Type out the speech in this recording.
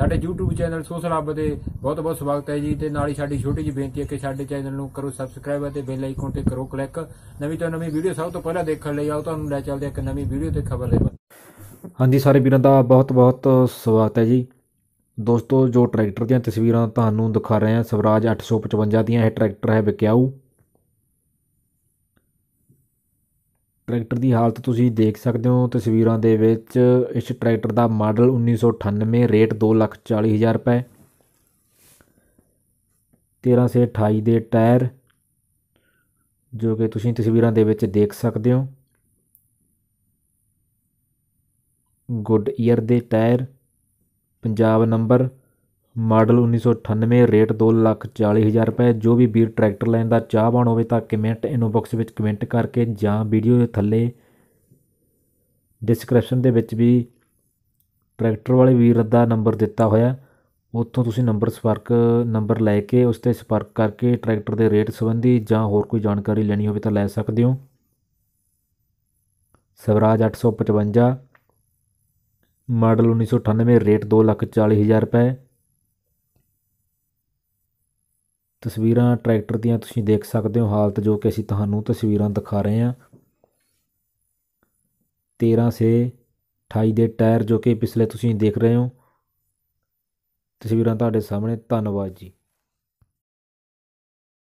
ਸਾਡੇ YouTube channel social ਹੱਬ ਦੇ ਬਹੁਤ ਬਹੁਤ ਸਵਾਗਤ ਹੈ ਜੀ ਤੇ ਨਾਲ ਹੀ ਸਾਡੀ ਛੋਟੀ ਜਿਹੀ ਬੇਨਤੀ ਹੈ ਕਿ ਸਾਡੇ ਚੈਨਲ ਨੂੰ ਕਰੋ ਸਬਸਕ੍ਰਾਈਬ ਅਤੇ ਬੈਲ ਆਈਕਨ ਤੇ ਕਰੋ ਕਲਿੱਕ ਨਵੀਂ ਤੋਂ ਨਵੀਂ ਵੀਡੀਓ ਸਭ ਤੋਂ ਪਹਿਲਾਂ ਦੇਖਣ ਲਈ ਆਓ, ਤੁਹਾਨੂੰ ਲੈ ਚੱਲਦੇ ਹਾਂ ਇੱਕ ਨਵੀਂ ਵੀਡੀਓ ਤੇ ਖਬਰ ਲੈ ਬਾਰੇ ਹਾਂਜੀ, ਸਾਰੇ ਵੀਰਾਂ ਦਾ ਬਹੁਤ-ਬਹੁਤ ਸਵਾਗਤ ਹੈ ਜੀ। ਦੋਸਤੋ, ਜੋ ਟਰੈਕਟਰ ਦੀਆਂ ਤਸਵੀਰਾਂ ਤੁਹਾਨੂੰ ਦਿਖਾ ਰਹੇ ਹਾਂ, ਸਵਰਾਜ 855 ਦੀਆਂ ਇਹ ਟਰੈਕਟਰ ਹੈ ਵਿਕਿਆਊ। ਟਰੈਕਟਰ ਦੀ ਹਾਲਤ ਤੁਸੀਂ ਦੇਖ ਸਕਦੇ ਹੋ, ਤਸਵੀਰਾਂ ਦੇ ਵਿੱਚ ਇਸ ਟਰੈਕਟਰ ਦਾ ਮਾਡਲ 1998 ਰੇਟ 240000 ਰੁਪਏ। 13 ਸੇ 28 ਦੇ ਟਾਇਰ, ਜੋ ਕਿ ਤੁਸੀਂ ਤਸਵੀਰਾਂ ਦੇ ਵਿੱਚ ਦੇਖ ਸਕਦੇ ਹੋ। ਗੁੱਡ ਈਅਰ ਦੇ tyre Punjab number model 1998 rate 240000 ਰੁਪਏ, ਜੋ ਵੀ ਵੀਰ ਟਰੈਕਟਰ ਲੈਣ ਦਾ ਚਾਹਵਾਨ ਹੋਵੇ ਤਾਂ ਕਮੈਂਟ ਇਨਬਾਕਸ ਵਿੱਚ ਕਮੈਂਟ ਕਰਕੇ ਜਾਂ ਵੀਡੀਓ ਦੇ ਥੱਲੇ ਡਿਸਕ੍ਰਿਪਸ਼ਨ ਦੇ ਵਿੱਚ ਵੀ ਟਰੈਕਟਰ ਵਾਲੇ ਵੀਰ ਦਾ ਨੰਬਰ ਦਿੱਤਾ ਹੋਇਆ ਉੱਥੋਂ ਤੁਸੀਂ ਨੰਬਰ ਸੰਪਰਕ, ਨੰਬਰ ਲੈ ਕੇ ਉਸ ਤੇ ਸੰਪਰਕ ਕਰਕੇ ਟਰੈਕਟਰ ਦੇ ਰੇਟ ਸੰਬੰਧੀ ਜਾਂ ਹੋਰ ਕੋਈ ਜਾਣਕਾਰੀ ਲੈਣੀ ਹੋਵੇ ਤਾਂ ਲੈ ਸਕਦੇ ਹੋ। ਸਵਰਾਜ 855 ਮਾਡਲ 1998 ਰੇਟ 240000 ਰੁਪਏ ਤਸਵੀਰਾਂ ਟਰੈਕਟਰ ਦੀਆਂ ਤੁਸੀਂ ਦੇਖ ਸਕਦੇ ਹੋ, ਹਾਲਤ ਜੋ ਕਿ ਅਸੀਂ ਤੁਹਾਨੂੰ ਤਸਵੀਰਾਂ ਦਿਖਾ ਰਹੇ ਹਾਂ। 13 ਸੇ 28 ਦੇ ਟਾਇਰ ਜੋ ਕਿ ਪਿਛਲੇ ਤੁਸੀਂ ਦੇਖ ਰਹੇ ਹੋ। ਤਸਵੀਰਾਂ ਤੁਹਾਡੇ ਸਾਹਮਣੇ, ਧੰਨਵਾਦ ਜੀ।